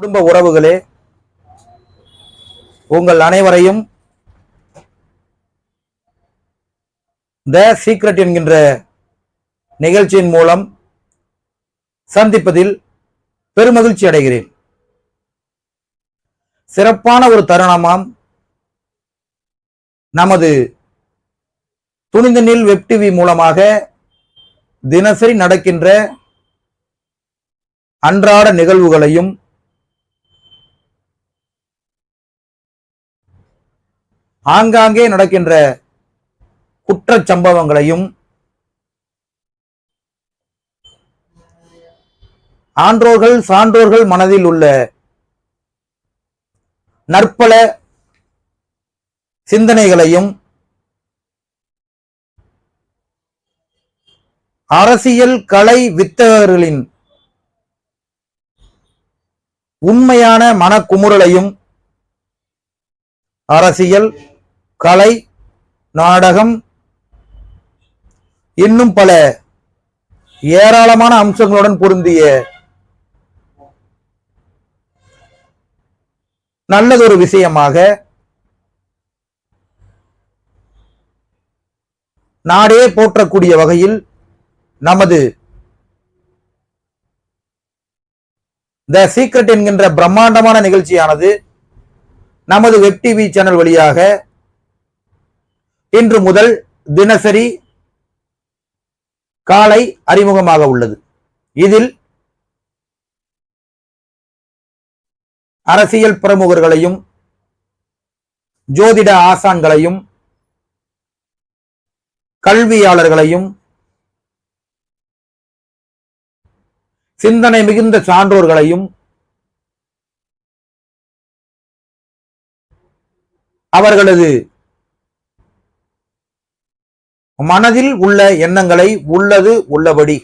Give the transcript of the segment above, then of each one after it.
குடும்ப உறவுகளே உங்கள் அனைவரையும் த சீக்ரெட் என்கின்ற நிகழ்ச்சியின் மூலம் சந்திப்பதில் பெருமகிழ்ச்சி அடைகிறேன். சிறப்பான ஒரு தருணமாம் நமது துணிந்த நில் வெப் டிவி மூலமாக தினசரி நடக்கின்ற அன்றாட நிகழ்வுகளையும் ஆங்காங்கே நடக்கின்ற குற்ற சம்பவங்களையும் ஆன்றோர்கள் சான்றோர்கள் மனதில் உள்ள நற்பல சிந்தனைகளையும் அரசியல் கலை வித்தகர்களின் உண்மையான மனக்குமுறலையும் அரசியல் கலை நாடகம் இன்னும் பல ஏராளமான அம்சங்களுடன் பொருந்திய நல்லதொரு விஷயமாக நாடே போற்றக்கூடிய வகையில் நமது த சீக்ரெட் என்கின்ற பிரம்மாண்டமான நிகழ்ச்சியானது நமது வெப் டிவி சேனல் வழியாக இன்று முதல் தினசரி காலை அறிமுகமாக உள்ளது. இதில் அரசியல் பிரமுகர்களையும் ஜோதிட ஆசான்களையும் கல்வியாளர்களையும் சிந்தனை மிகுந்த சான்றோர்களையும் அவர்களது மனதில் உள்ள எண்ணங்களை உள்ளது உள்ளபடி.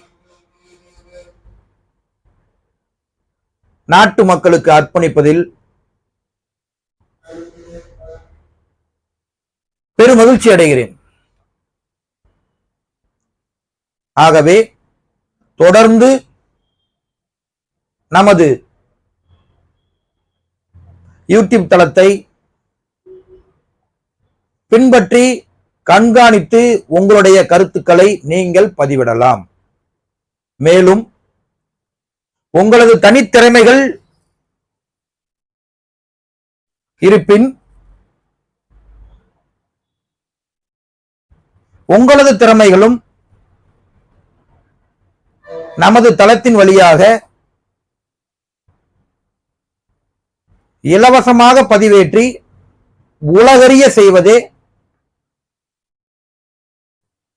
நாட்டு மக்களுக்கு அர்ப்பணிப்பதில் பெருமகிழ்ச்சி அடைகிறேன். ஆகவே தொடர்ந்து நமது யூடியூப் தளத்தை பின்பற்றி கண்காணித்து உங்களுடைய கருத்துக்களை நீங்கள் பதிவிடலாம். மேலும் உங்களது தனித்திறமைகள் இருப்பின் உங்களது திறமைகளும் நமது தளத்தின் வழியாக இலவசமாக பதிவேற்றி உலகறிய செய்வதே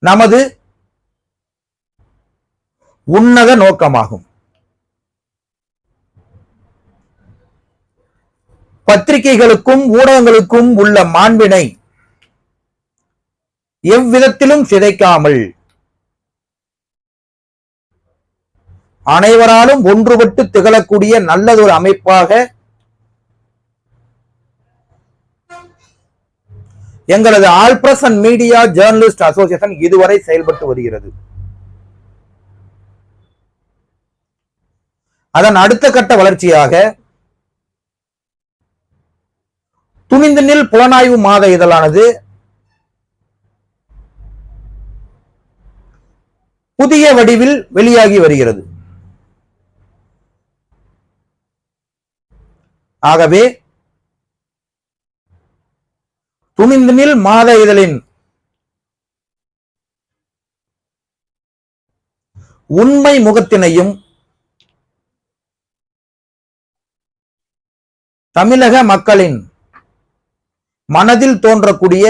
நமது உன்னத நோக்கமாகும். பத்திரிகைகளுக்கும் ஊடகங்களுக்கும் உள்ள மாண்பினை எவ்விதத்திலும் சிதைக்காமல் அனைவராலும் ஒன்றுபட்டு திகழக்கூடிய நல்லதொரு அமைப்பாக எங்களது all press and media journalist association இதுவரை செயல்பட்டு வருகிறது. அதன் அடுத்த கட்ட வளர்ச்சியாக துணிந்து நில் புலனாய்வு மாத இதழானது புதிய வடிவில் வெளியாகி வருகிறது. ஆகவே துணிந்து நில் மாத இதழின். உண்மை முகத்தினையும் தமிழக மக்களின் மனதில் தோன்றக்கூடிய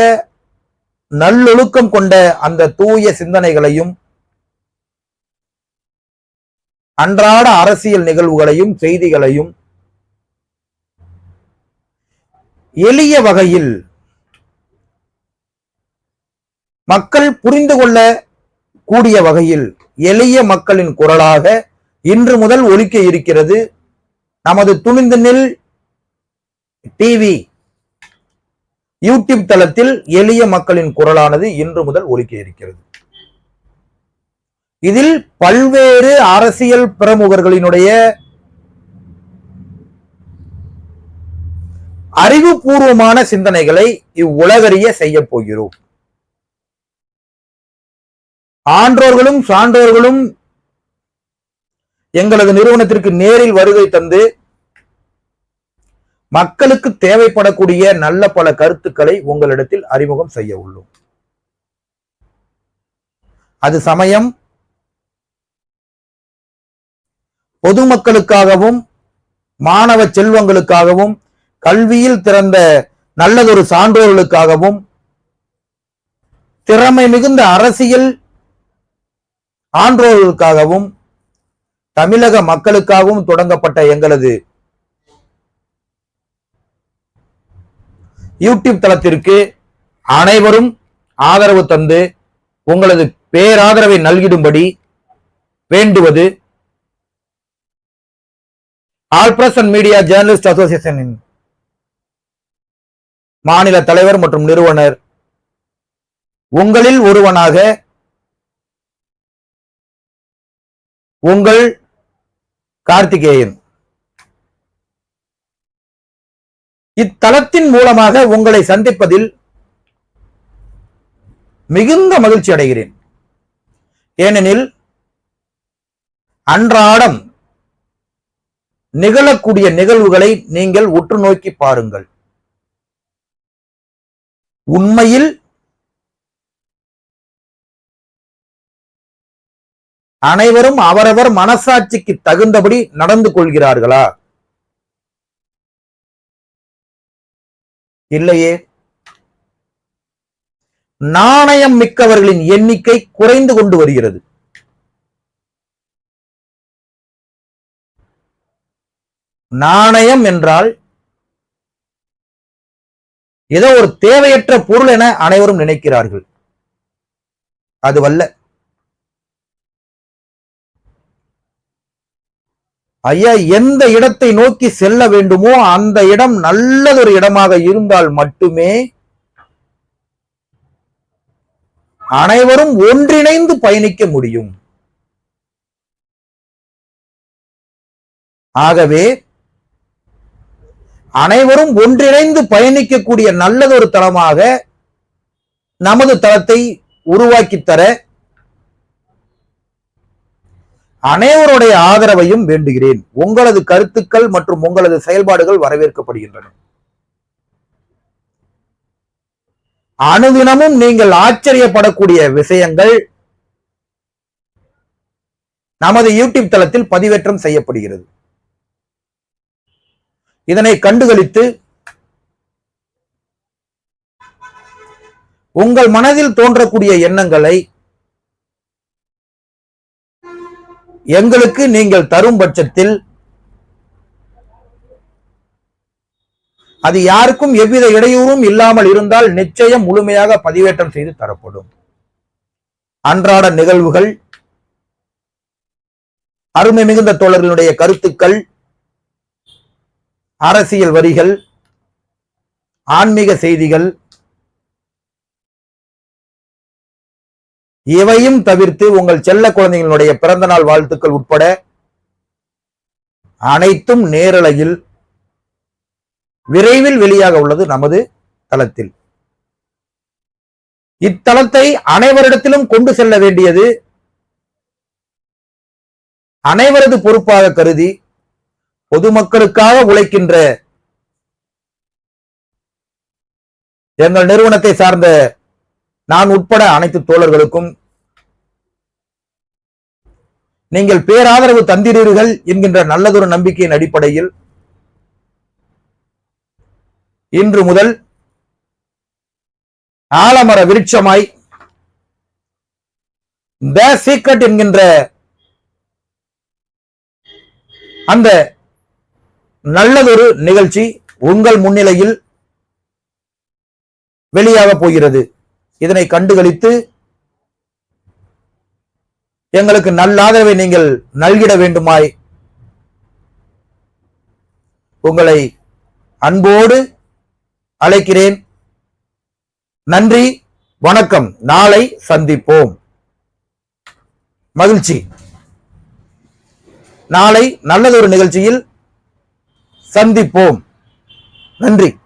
நல்லொழுக்கம் கொண்ட அந்த தூய சிந்தனைகளையும் அன்றாட அரசியல் நிகழ்வுகளையும் செய்திகளையும் எளிய வகையில் மக்கள் புரிந்து கொள்ள கூடிய வகையில் எளிய மக்களின் குரலாக இன்று முதல் ஒலிக்க இருக்கிறது நமது துணிந்து நெல் டிவி யூடியூப் தளத்தில் எளிய மக்களின் குரலானது இன்று முதல் ஒலிக்க இருக்கிறது. இதில் பல்வேறு அரசியல் பிரமுகர்களினுடைய அறிவுபூர்வமான சிந்தனைகளை இவ்வுலகறிய செய்ய போகிறோம். ஆன்றோர்களும் சான்றோர்களும் எங்களது நிறுவனத்திற்கு நேரில் வருகை தந்து மக்களுக்கு தேவைப்படக்கூடிய நல்ல பல கருத்துக்களை உங்களிடத்தில் அறிமுகம் செய்ய உள்ளோம். அது சமயம் பொதுமக்களுக்காகவும் மாணவ செல்வங்களுக்காகவும் கல்வியில் திறந்த நல்லதொரு சான்றோர்களுக்காகவும் திறமை மிகுந்த அரசியல் ஆன்றோர்களுக்காகவும் தமிழக மக்களுக்காகவும் தொடங்கப்பட்ட எங்களது யூடியூப் தளத்திற்கு அனைவரும் ஆதரவு தந்து உங்களது பேராதரவை நல்கிடும்படி வேண்டுவது all press and media journalist அசோசியேஷனின் மாநில தலைவர் மற்றும் நிறுவனர். உங்களில் ஒருவனாக உங்கள் கார்த்திகேயன். இத்தலத்தின் மூலமாக உங்களை சந்திப்பதில் மிகுந்த மகிழ்ச்சி அடைகிறேன். ஏனெனில் அன்றாடம் நிகழக்கூடிய நிகழ்வுகளை நீங்கள் உற்று நோக்கி பாருங்கள். உண்மையில் அனைவரும் அவரவர் மனசாட்சிக்கு தகுந்தபடி நடந்து கொள்கிறார்களா? இல்லையே. நாணயம் மிக்கவர்களின் எண்ணிக்கை குறைந்து கொண்டு வருகிறது. நாணயம் என்றால் ஏதோ ஒரு தேவையற்ற பொருள் என அனைவரும் நினைக்கிறார்கள். அதுவல்ல. ஐயா எந்த இடத்தை நோக்கி செல்ல வேண்டுமோ அந்த இடம் நல்லதொரு இடமாக இருந்தால் மட்டுமே அனைவரும் ஒன்றிணைந்து பயணிக்க முடியும். ஆகவே அனைவரும் ஒன்றிணைந்து பயணிக்கக்கூடிய நல்லதொரு தளமாக நமது தளத்தை உருவாக்கி தர அனைவருடைய ஆதரவையும் வேண்டுகிறேன். உங்களது கருத்துக்கள் மற்றும் உங்களது செயல்பாடுகள் வரவேற்கப்படுகின்றன. அனுதினமும் நீங்கள் ஆச்சரியப்படக்கூடிய விஷயங்கள் நமது யூடியூப் தளத்தில் பதிவேற்றம் செய்யப்படுகிறது. இதனை கண்டுகளித்து உங்கள் மனதில் தோன்றக்கூடிய எண்ணங்களை எங்களுக்கு நீங்கள் தரும் பட்சத்தில் அது யாருக்கும் எவ்வித இடையூறும் இல்லாமல் இருந்தால் நிச்சயம் முழுமையாக பதிவேற்றம் செய்து தரப்படும். அன்றாட நிகழ்வுகள் அருமை மிகுந்த தோழர்களுடைய கருத்துக்கள் அரசியல் வரிகள் ஆன்மீக செய்திகள் இவையும் தவிர்த்து உங்கள் செல்ல குழந்தைகளுடைய பிறந்த நாள் வாழ்த்துக்கள் உட்பட அனைத்தும் நேரலையில் விரைவில் வெளியாக உள்ளது நமது தளத்தில். இத்தலத்தை அனைவரிடத்திலும் கொண்டு செல்ல வேண்டியது அனைவரது பொறுப்பாக கருதி பொதுமக்களுக்காக உழைக்கின்ற எங்கள் நிறுவனத்தை சார்ந்த நான் உட்பட அனைத்து தோழர்களுக்கும் நீங்கள் பேராதரவு தந்திரீர்கள் என்கின்ற நல்லதொரு நம்பிக்கையின் அடிப்படையில் இன்று முதல் ஆலமர விருட்சமாய் த சீக்ரெட் என்கின்ற அந்த நல்லதொரு நிகழ்ச்சி உங்கள் முன்னிலையில் வெளியாக போகிறது. இதனை கண்டுகளித்து எங்களுக்கு நல்லாதரவை நீங்கள் நல்கிட வேண்டுமாய் உங்களை அன்போடு அழைக்கிறேன். நன்றி வணக்கம். நாளை சந்திப்போம். மகிழ்ச்சி. நாளை நல்லதொரு நிகழ்ச்சியில் சந்திப்போம். நன்றி.